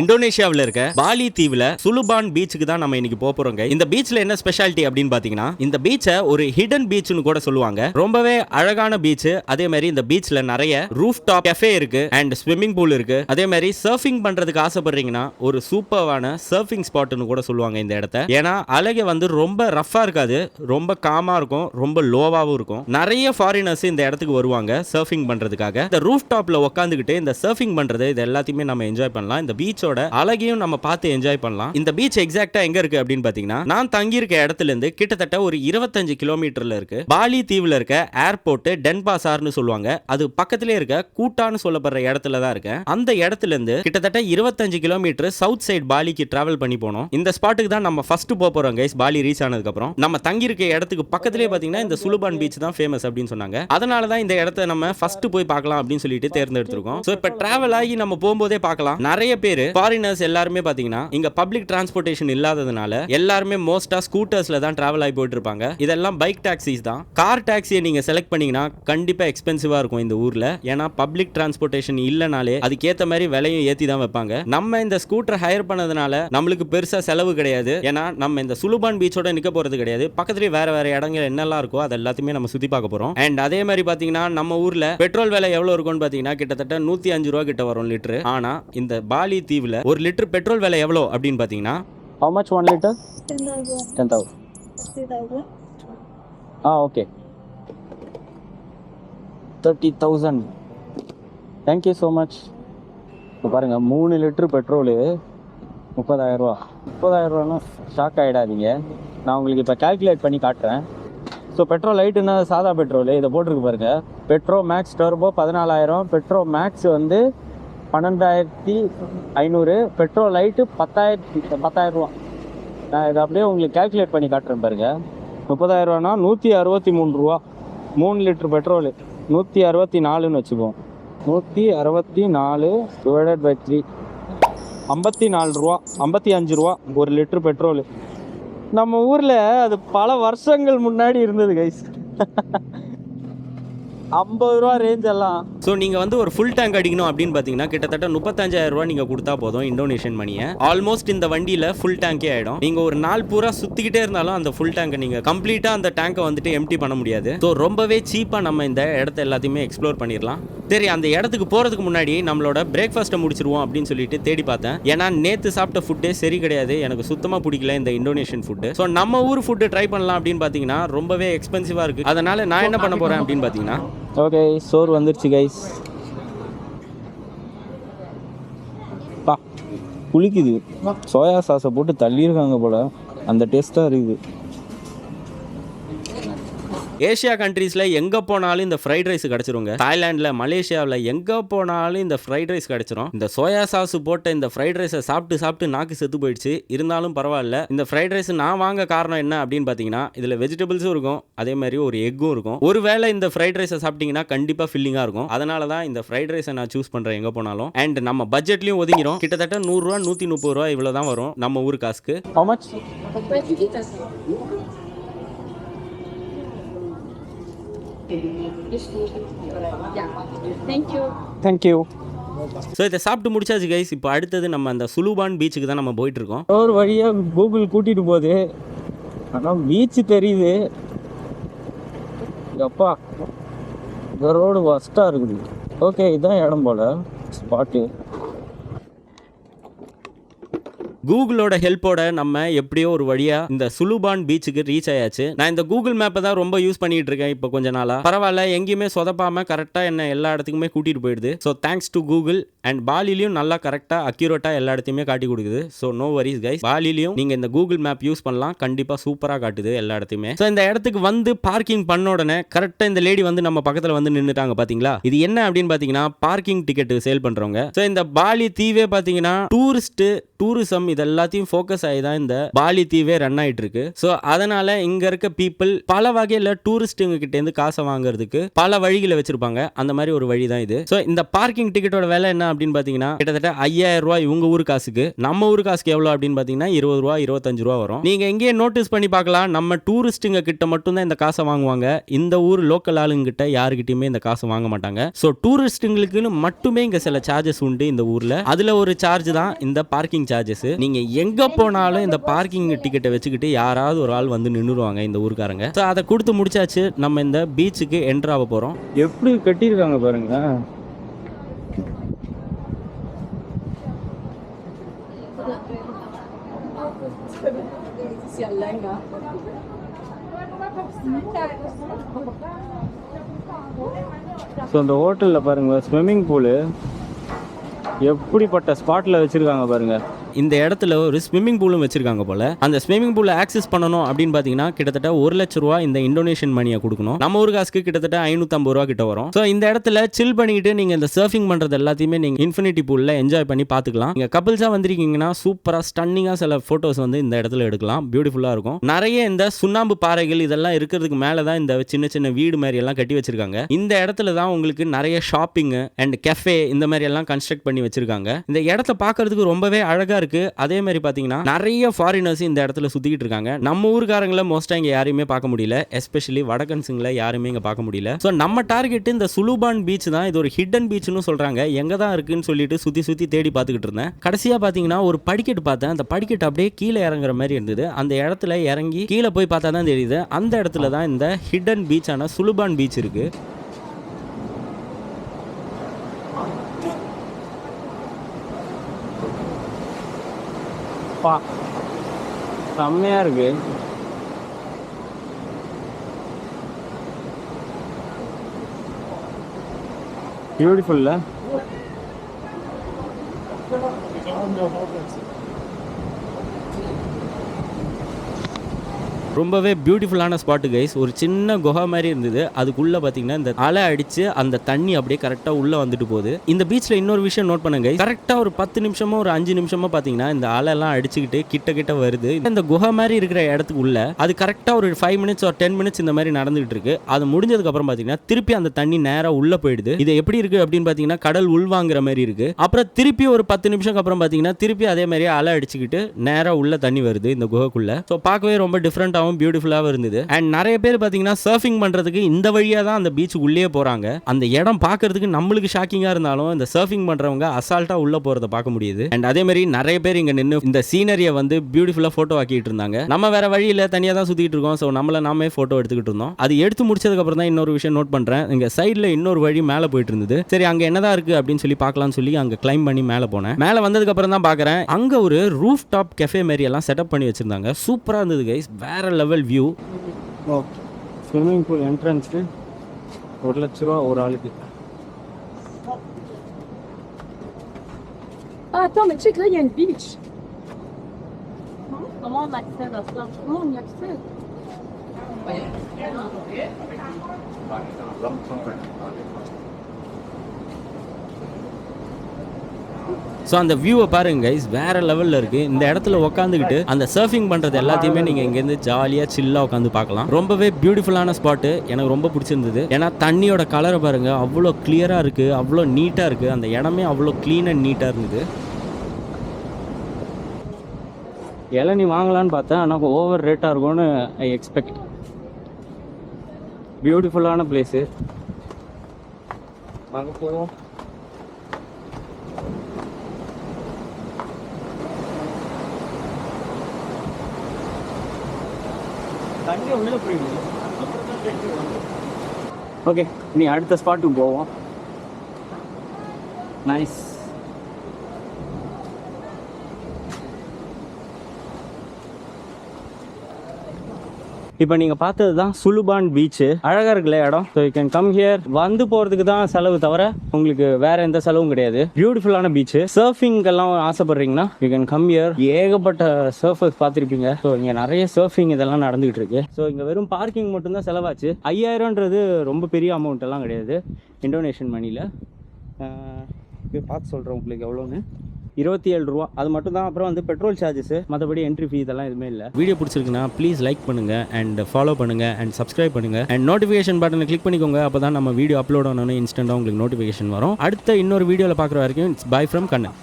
இந்தோனேஷியாவில் இருக்க பாலி தீவுல சுலுபான் பீச்சுக்கு தான் நம்ம இன்னைக்கு போக போறோங்க இந்த பீச்ல என்ன ஸ்பெஷாலிட்டி அப்படின்னு பாத்தீங்கன்னா இந்த பீச்சை ஒரு ஹிடன் பீச்னு கூட சொல்லுவாங்க. ரொம்பவே அழகான பீச் அதே மாதிரி இந்த பீச்ல நிறைய ரூஃப் டாப் கெஃபே இருக்கு அண்ட் ஸ்விம்மிங் பூல் இருக்கு. அதே மாதிரி சர்ஃபிங் பண்றதுக்கு ஆசைப்படுறீங்கன்னா ஒரு சூப்பர்வான சர்ஃபிங் ஸ்பாட்னு கூட சொல்லுவாங்க இந்த இடத்த. ஏன்னா அழகை வந்து ரொம்ப ரஃபா இருக்காது ரொம்ப காமா இருக்கும் ரொம்ப லோவாவும் இருக்கும். நிறைய ஃபாரினர்ஸ் இந்த இடத்துக்கு வருவாங்க சர்ஃபிங் பண்றதுக்காக. இந்த ரூஃப் டாப்ல உட்காந்துக்கிட்டு இந்த சர்ஃபிங் பண்றது இது எல்லாத்தையுமே நம்ம என்ஜாய் பண்ணலாம். இந்த பீச் பீச்சோட அழகையும் நம்ம பார்த்து என்ஜாய் பண்ணலாம். இந்த பீச் எக்ஸாக்டா எங்க இருக்கு அப்படின்னு பாத்தீங்கன்னா நான் தங்கி இருக்க இடத்துல இருந்து கிட்டத்தட்ட ஒரு இருபத்தஞ்சு கிலோமீட்டர்ல இருக்கு. பாலி தீவுல இருக்க ஏர்போர்ட் டென்பாசார்னு சொல்லுவாங்க. அது பக்கத்திலே இருக்க கூட்டான்னு சொல்லப்படுற இடத்துல தான் இருக்கேன். அந்த இடத்துல இருந்து கிட்டத்தட்ட இருபத்தஞ்சு கிலோமீட்டர் சவுத் சைடு பாலிக்கு டிராவல் பண்ணி போனோம். இந்த ஸ்பாட்டுக்கு தான் நம்ம ஃபர்ஸ்ட் போக போறோம் கைஸ் பாலி ரீச் ஆனதுக்கு அப்புறம் நம்ம தங்கி இருக்க இடத்துக்கு பக்கத்திலே பாத்தீங்கன்னா இந்த சுலுபான் பீச் தான் ஃபேமஸ் அப்படின்னு சொன்னாங்க. அதனால தான் இந்த இடத்த நம்ம ஃபர்ஸ்ட் போய் பார்க்கலாம் அப்படின்னு சொல்லிட்டு தேர்ந்தெடுத்திருக்கோம். ஸோ இப்போ டிராவல் ஆகி நம்ம போகும்போதே பார்க்கலாம். நிறைய பேர் ஃபாரினர்ஸ் எல்லாருமே பாத்தீங்கன்னா இங்க பப்ளிக் டிரான்ஸ்போர்ட்டேஷன் இல்லாததுனால எல்லாருமே மோஸ்டா ஸ்கூட்டர்ஸ்ல தான் டிராவல் ஆகி போயிட்டு இருப்பாங்க இதெல்லாம் பைக் டாக்ஸிஸ் தான். கார் டாக்ஸியை நீங்க செலக்ட் பண்ணீங்கன்னா கண்டிப்பா எக்ஸ்பென்சிவா இருக்கும் இந்த ஊர்ல. ஏன்னா பப்ளிக் டிரான்ஸ்போர்ட்டேஷன் இல்லனாலே அதுக்கேத்த மாதிரி விலையும் ஏத்தி தான் வைப்பாங்க. நம்ம இந்த ஸ்கூட்டர் ஹையர் பண்ணதுனால நம்மளுக்கு பெருசா செலவு கிடையாது. ஏன்னா நம்ம இந்த சுலுபான் பீச்சோட நிக்க போறது கிடையாது. பக்கத்துலயே வேற வேற இடங்கள் என்னெல்லாம் இருக்கோ அது எல்லாத்தையுமே நம்ம சுத்தி பார்க்க போறோம். அண்ட் அதே மாதிரி பாத்தீங்கன்னா நம்ம ஊர்ல பெட்ரோல் விலை எவ்வளவு இருக்கும்னு பாத்தீங்கன்னா கிட்டத்தட்ட நூத்தி அஞ்சு ரூபா கிட்ட வரும் லிட்டர் ஆனா இந்த பாலி தீவுல ஒரு லிட்டர் பெட்ரோல் விலை எவ்வளவு அப்படின்னு பாத்தீங்கன்னா How much one liter? 10,000, 10,000. 30,000. Ah, okay. 30,000. Thank you so much. இப்போ பாருங்க மூணு லிட்டர் பெட்ரோலு முப்பதாயிரம் ரூபானா ஷாக் ஆகிடாதீங்க நான் உங்களுக்கு இப்போ கால்குலேட் பண்ணி காட்டுறேன் ஸோ பெட்ரோல் லைட்டுன்னா சாதா பெட்ரோலு இதை போட்டிருக்கு பாருங்க பெட்ரோ மேக்ஸ் டர்போ பதினாலாயிரம் பெட்ரோ மேக்ஸ் வந்து பன்னெண்டாயிரத்தி ஐநூறு பெட்ரோல் லைட்டு பத்தாயிரத்தி பத்தாயிரம் ரூபா. நான் இதை அப்படியே உங்களுக்கு கால்குலேட் பண்ணி காட்டுறேன் பாருங்க. முப்பதாயிரம் ரூபானா நூற்றி அறுபத்தி மூணு ரூபா. மூணு லிட்டர் பெட்ரோலு நூற்றி அறுபத்தி நாலுன்னு வச்சுக்குவோம் நூற்றி அறுபத்தி நாலு டிவைடட் பை த்ரீ ஐம்பத்தி நாலு ரூபா ஐம்பத்தி அஞ்சு ரூபா ஒரு லிட்டர் பெட்ரோலு நம்ம ஊரில் அது பல வருஷங்கள் முன்னாடி இருந்தது கைஸ் ஐம்பது ரூபா ரேஞ்ச் எல்லாம். ஸோ நீங்க வந்து ஒரு ஃபுல் டேங்க் அடிக்கணும் அப்படின்னு பாத்தீங்கன்னா கிட்டத்தட்ட முப்பத்தஞ்சாயிரம் ரூபாய் நீங்க கொடுத்தா போதும் இந்தோனேஷியன் மணியை ஆல்மோஸ்ட் இந்த வண்டியில ஃபுல் டேங்கே ஆயிடும். நீங்க ஒரு நாள் பூரா சுத்திக்கிட்டே இருந்தாலும் அந்த ஃபுல் டேங்கை நீங்க கம்ப்ளீட்டா அந்த டேங்கை வந்துட்டு எம்டி பண்ண முடியாது. ஸோ ரொம்பவே சீப்பா நம்ம இந்த இடத்த எல்லாத்தையுமே எக்ஸ்ப்ளோர் பண்ணிடலாம். சரி அந்த இடத்துக்கு போறதுக்கு முன்னாடி நம்மளோட பிரேக்ஃபாஸ்ட்டை முடிச்சிருவோம் அப்படின்னு சொல்லிட்டு தேடி பார்த்தேன். ஏன்னா நேத்து சாப்பிட்ட ஃபுட்டே சரி கிடையாது. எனக்கு சுத்தமா பிடிக்கல இந்த இந்தோனேஷியன் ஃபுட்டு ஸோ நம்ம ஊர் ஃபுட்டு ட்ரை பண்ணலாம் அப்படின்னு பாத்தீங்கன்னா ரொம்பவே எக்ஸ்பென்சிவா இருக்கு. அதனால நான் என்ன பண்ண போறேன் அப்படின்னு பாத்தீங்கன்னா ஓகே சோறு வந்துருச்சு கைஸ் பா குளிக்குது சோயா சாஸை போட்டு தள்ளியிருக்காங்க போல. அந்த டேஸ்ட்டாக இருக்குது. ஏஷியா கண்ட்ரீஸ்ல எங்க போனாலும் இந்த ஃப்ரைட் ரைஸ் கிடைச்சிருங்க. தாய்லாந்துல மலேசியாவில் எங்க போனாலும் இந்த ஃப்ரைட் ரைஸ் கிடைச்சிரும். இந்த சோயா சாஸ் போட்ட இந்த ஃப்ரைட் ரைஸை சாப்பிட்டு சாப்பிட்டு நாக்கு செத்து போயிடுச்சு. இருந்தாலும் பரவாயில்ல. இந்த ஃப்ரைட் ரைஸ் நான் வாங்க காரணம் என்ன அப்படின்னு பார்த்தீங்கன்னா இதுல வெஜிடபிள்ஸும் இருக்கும். அதே மாதிரி ஒரு எக்கும் இருக்கும். ஒருவேளை இந்த ஃப்ரைட் ரைஸை சாப்பிட்டீங்கன்னா கண்டிப்பா ஃபில்லிங்கா இருக்கும். அதனால தான் இந்த ஃப்ரைட் ரைஸை நான் சூஸ் பண்றேன் எங்க போனாலும். அண்ட் நம்ம பட்ஜெட்லயும் ஒதுங்கிரும். கிட்டத்தட்ட நூறுரூவா நூத்தி முப்பது ரூபா இவ்வளவு தான் வரும் நம்ம ஊர் காசுக்கு. You. Thank you. ஸோ இதை சாப்பிட்டு முடிச்சாச்சு கைஸ் இப்போ அடுத்தது நம்ம அந்த சுலுபான் பீச்சுக்கு தான் நம்ம போயிட்டு இருக்கோம் ஒரு வழியாக கூகுள் கூட்டிட்டு போகுது. ஆனால் பீச் தெரியுது. எப்பா இந்த ரோடு வஸ்ட்டாக இருக்குது. ஓகே இதுதான் இடம் போல. ஸ்பாட்டு கூகுளோட ஹெல்ப்போட நம்ம எப்படியோ ஒரு வழியா இந்த சுலுபான் பீச்சுக்கு ரீச் ஆயாச்சு. நான் இந்த கூகுள் மேப்பை தான் ரொம்ப யூஸ் பண்ணிட்டு இருக்கேன் இப்போ கொஞ்ச நாளா. பரவாயில்ல எங்கேயுமே சொதப்பாம கரெக்டா என்ன எல்லா இடத்துக்குமே கூட்டிட்டு போயிடுது. So thanks to Google and பாலிலையும் நல்லா கரெக்டா அக்யூரேட்டா எல்லா இடத்தையுமே காட்டி கொடுக்குது. ஸோ நோ வரிஸ் கைஸ் பாலிலையும் நீங்க இந்த கூகுள் மேப் யூஸ் பண்ணலாம். கண்டிப்பா சூப்பரா காட்டுது எல்லா இடத்தையுமே. ஸோ இந்த இடத்துக்கு வந்து பார்க்கிங் பண்ண உடனே கரெக்டா இந்த லேடி வந்து நம்ம பக்கத்துல வந்து நின்றுட்டாங்க பாத்தீங்களா? இது என்ன அப்படின்னு பாத்தீங்கன்னா பார்க்கிங் டிக்கெட் சேல் பண்றவங்க. ஸோ இந்த பாலி தீவே பாத்தீங்கன்னா டூரிஸ்ட் டூரிசம் இது எல்லாத்தையும் ஃபோக்கஸ் ஆகி தான் இந்த பாலி தீவே ரன் ஆயிட்டு இருக்கு ஸோ அதனால இங்க இருக்க பீப்புள் பல வகையில டூரிஸ்ட்டுங்க கிட்ட இருந்து காசை வாங்குறதுக்கு பல வழிகளை வச்சிருப்பாங்க. அந்த மாதிரி ஒரு வழி தான் இது. ஸோ இந்த பார்க்கிங் டிக்கெட்டோட விலை என்ன அப்படின்னு பார்த்தீங்கன்னா கிட்டத்தட்ட ஐயாயிரம் ரூபாய் இவங்க ஊர் காசுக்கு நம்ம ஊர் காசுக்கு எவ்வளோ அப்படின்னு பார்த்தீங்கன்னா இருபது ரூபா இருபத்தஞ்சு ரூபா வரும். நீங்க எங்கேயே நோட்டீஸ் பண்ணி பார்க்கலாம். நம்ம டூரிஸ்ட்டுங்க கிட்ட மட்டும்தான் இந்த காசை வாங்குவாங்க. இந்த ஊர் லோக்கல் ஆளுங்க கிட்ட யாருக்கிட்டயுமே இந்த காசை வாங்க மாட்டாங்க. ஸோ டூரிஸ்ட்டுங்களுக்குன்னு மட்டுமே இங்க சில சார்ஜஸ் உண்டு இந்த ஊர்ல. அதுல ஒரு சார்ஜ் தான் இந்த பார்க்கிங் சார்ஜஸ் நீங்க எங்க போனாலும் இந்த பார்க்கிங் டிக்கெட்டை வச்சுக்கிட்டு யாராவது ஒரு ஆள் வந்து நின்றுடுவாங்க இந்த ஊருக்காரங்க. ஸோ அதை கொடுத்து முடிச்சாச்சு நம்ம இந்த பீச்சுக்கு என்ட்ரு ஆக போறோம். எப்படி கட்டியிருக்காங்க பாருங்க ஸோ அந்த ஹோட்டலில் பாருங்க ஸ்விம்மிங் பூலு எப்படிப்பட்ட ஸ்பாட்டில் வச்சுருக்காங்க பாருங்க. இந்த இடத்துல ஒரு ஸ்விம்மிங் பூலும் வச்சிருக்காங்க போல. அந்த ஸ்விம்மிங் பூலை ஆக்சஸ் பண்ணணும் அப்படின்னு பார்த்தீங்கன்னா கிட்டத்தட்ட ஒரு லட்ச ரூபா இந்த இந்தோனேஷியன் மணியை கொடுக்கணும். நம்ம ஊர் காசுக்கு கிட்டத்தட்ட ஐநூற்றம்பது ரூபா கிட்ட வரும். ஸோ இந்த இடத்துல சில் பண்ணிக்கிட்டு நீங்கள் இந்த சர்ஃபிங் பண்ணுறது எல்லாத்தையுமே நீங்கள் இன்ஃபினிட்டி பூலில் என்ஜாய் பண்ணி பார்த்துக்கலாம் நீங்கள் கப்பிள்ஸாக வந்திருக்கீங்கன்னா சூப்பராக ஸ்டன்னிங்காக சில ஃபோட்டோஸ் வந்து இந்த இடத்துல எடுக்கலாம். பியூட்டிஃபுல்லாக இருக்கும். நிறைய இந்த சுண்ணாம்பு பாறைகள் இதெல்லாம் இருக்கிறதுக்கு மேலே தான் இந்த சின்ன சின்ன வீடு மாதிரி எல்லாம் கட்டி வச்சிருக்காங்க. இந்த இடத்துல தான் உங்களுக்கு நிறைய ஷாப்பிங் அண்ட் கெஃபே இந்த மாதிரி எல்லாம் கன்ஸ்ட்ரக்ட் பண்ணி வச்சிருக்காங்க. இந்த இடத்த பார்க்கறதுக்கு ரொம்பவே அழகா இருக்கு. அதே மாதிரி பாத்தீங்கன்னா நிறைய ஃபாரினர்ஸ் இந்த இடத்துல சுத்திக்கிட்டு இருக்காங்க. நம்ம ஊருக்காரங்களை மோஸ்டா இங்க யாரையுமே பார்க்க முடியல. எஸ்பெஷலி வடகன்ஸுங்களை யாருமே இங்க பார்க்க முடியல. ஸோ நம்ம டார்கெட் இந்த சுலுபான் பீச் தான். இது ஒரு ஹிடன் பீச்னு சொல்றாங்க. எங்க தான் இருக்குன்னு சொல்லிட்டு சுத்தி சுத்தி தேடி பார்த்துக்கிட்டு இருந்தேன். கடைசியா பாத்தீங்கன்னா ஒரு படிக்கட்டு பார்த்தேன். அந்த படிக்கட்டு அப்படியே கீழே இறங்குற மாதிரி இருந்தது. அந்த இடத்துல இறங்கி கீழே போய் பார்த்தா தான் தெரியுது. அந்த இடத்துல தான் இந்த ஹிடன் பீச்சான சுலுபான் பீச் இருக்கு. பா செம்மையாக இருக்கு. பியூட்டிஃபுல்ல ரொம்பவே பியூட்டிஃபுல்லான ஸ்பாட்டு கைஸ் ஒரு சின்ன குகை மாதிரி இருந்தது. அதுக்குள்ள பார்த்தீங்கன்னா இந்த அலை அடிச்சு அந்த தண்ணி அப்படியே கரெக்டாக உள்ள வந்துட்டு போகுது. இந்த பீச்சில் இன்னொரு விஷயம் நோட் பண்ணுங்க கரெக்டாக ஒரு பத்து நிமிஷமோ ஒரு அஞ்சு நிமிஷமோ பார்த்தீங்கன்னா இந்த அலைலாம் அடிச்சுக்கிட்டு கிட்ட கிட்ட வருது. இந்த குகை மாதிரி இருக்கிற இடத்துக்கு உள்ள அது கரெக்டாக ஒரு ஃபைவ் மினிட்ஸ் ஒரு டென் மினிட்ஸ் இந்த மாதிரி நடந்துகிட்டு இருக்கு. அது முடிஞ்சதுக்கு அப்புறம் பார்த்தீங்கன்னா திருப்பி அந்த தண்ணி நேராக உள்ள போயிடுது. இது எப்படி இருக்கு அப்படின்னு பார்த்தீங்கன்னா கடல் உள்வாங்குற மாதிரி இருக்கு. அப்புறம் திருப்பி ஒரு பத்து நிமிஷம் அப்புறம் பார்த்தீங்கன்னா திருப்பி அதே மாதிரி அலை அடிச்சுக்கிட்டு நேராக உள்ள தண்ணி வருது இந்த குகைக்குள்ள. ஸோ பார்க்கவே ரொம்ப டிஃப்ரெண்ட்டாகவும் பியூட்டிஃபுல்லாகவும் இருந்தது. அண்ட் நிறைய பேர் பார்த்தீங்கன்னா சர்ஃபிங் பண்ணுறதுக்கு இந்த வழியாக தான் அந்த பீச் உள்ளே போகிறாங்க அந்த இடம் பார்க்கறதுக்கு நம்மளுக்கு ஷாக்கிங்காக இருந்தாலும் இந்த சர்ஃபிங் பண்ணுறவங்க அசால்ட்டாக உள்ளே போகிறத பார்க்க முடியுது. அண்ட் அதே மாதிரி நிறைய பேர் இங்கே நின்று இந்த சீனரியை வந்து பியூட்டிஃபுல்லாக ஃபோட்டோ ஆக்கிட்டு இருந்தாங்க. நம்ம வேற வழியில் தனியாக தான் சுற்றிட்டு இருக்கோம். ஸோ நம்மளை நாமே ஃபோட்டோ எடுத்துக்கிட்டு இருந்தோம். அது எடுத்து முடிச்சதுக்கப்புறம் தான் இன்னொரு விஷயம் நோட் பண்ணுறேன் இங்கே சைடில் இன்னொரு வழி மேலே போயிட்டு இருந்தது. சரி அங்கே என்னதான் இருக்குது அப்படின்னு சொல்லி பார்க்கலாம்னு சொல்லி அங்கே கிளைம் பண்ணி மேலே போனேன். மேலே வந்ததுக்கப்புறம் தான் பார்க்குறேன். அங்கே ஒரு ரூஃப் டாப் கெஃபே மாரி எல்லாம் செட்டப் பண்ணி வச்சிருந்தாங்க. சூப்பராக இருந்தது கைஸ் வேற Level view okay swimming pool entrance ஒரு லட்ச ரூபா ஒரு ஆளுக்கு Ah, attends, mais tu sais que là, il y a une beach. Comment on accède à cela Comment on y accède So அந்த வியூவை பாருங்க கைஸ் வேற லெவலில் இருக்கு. இந்த இடத்துல உட்காந்துக்கிட்டு அந்த சர்ஃபிங் பண்ணுறது எல்லாத்தையுமே நீங்கள் இங்கேருந்து ஜாலியாக சில்லாக உட்காந்து பார்க்கலாம். ரொம்பவே பியூட்டிஃபுல்லான ஸ்பாட்டு எனக்கு ரொம்ப பிடிச்சிருந்தது. ஏன்னா தண்ணியோட கலரை பாருங்க அவ்வளோ கிளியராக இருக்கு அவ்வளோ நீட்டாக இருக்கு. அந்த இடமே அவ்வளோ க்ளீன் அண்ட் நீட்டாக இருந்தது. இளநீ வாங்கலான்னு பார்த்தேன். ஆனால் ஓவர் ரேட்டாக இருக்கும்னு ஐ எக்ஸ்பெக்ட் பியூட்டிஃபுல்லான பிளேஸு வாங்க போவோம் தண்ணி உள்ள புரியுது ஓகே நீ அடுத்த ஸ்பாட்டுக்கு போவோம். நைஸ் இப்போ நீங்கள் பார்த்தது தான் சுலுபான் பீச்சு அழகாக இருக்குல்ல இடம். So you can come here வந்து போகிறதுக்கு தான் செலவு தவிர உங்களுக்கு வேற எந்த செலவும் கிடையாது. பியூட்டிஃபுல்லான பீச்சு சர்ஃபிங்கெல்லாம் ஆசைப்படுறீங்கன்னா யூ கேன் கம் ஹியர் ஏகப்பட்ட சர்ஃபர்ஸ் பார்த்துருப்பீங்க. ஸோ இங்கே நிறைய சர்ஃபிங் இதெல்லாம் நடந்துகிட்டு இருக்கு ஸோ இங்கே வெறும் பார்க்கிங் மட்டும்தான் செலவாச்சு. ஐயாயிரம்ன்றது ரொம்ப பெரிய அமௌண்ட் எல்லாம் கிடையாது. இண்டோனேஷியன் மணியில் பார்த்து சொல்கிறேன் உங்களுக்கு எவ்வளோன்னு இருபத்தி ஏழு ரூபா. அது மட்டும் தான் அப்புறம் வந்து பெட்ரோல் சார்ஜஸ் மற்றபடி என்ட்ரி ஃபீ இதெல்லாம் எதுவுமே இல்லை. வீடியோ பிடிச்சிருக்குன்னா ப்ளீஸ் லைக் பண்ணுங்க அண்ட் ஃபாலோ பண்ணுங்க அண்ட் சப்ஸ்கிரைப் பண்ணுங்க. அண்ட் நோட்டிஃபிகேஷன் பட்டனை கிளிக் பண்ணிக்கோங்க. அப்போ தான் நம்ம வீடியோ அப்லோட் ஆனோன்னு இன்ஸ்டன்ட்டாக உங்களுக்கு நோட்டிஃபிகேஷன் வரும். அடுத்த இன்னொரு வீடியோவில் பார்க்குற வரைக்கும் இட்ஸ் பை ஃப்ரம் கண்ணன்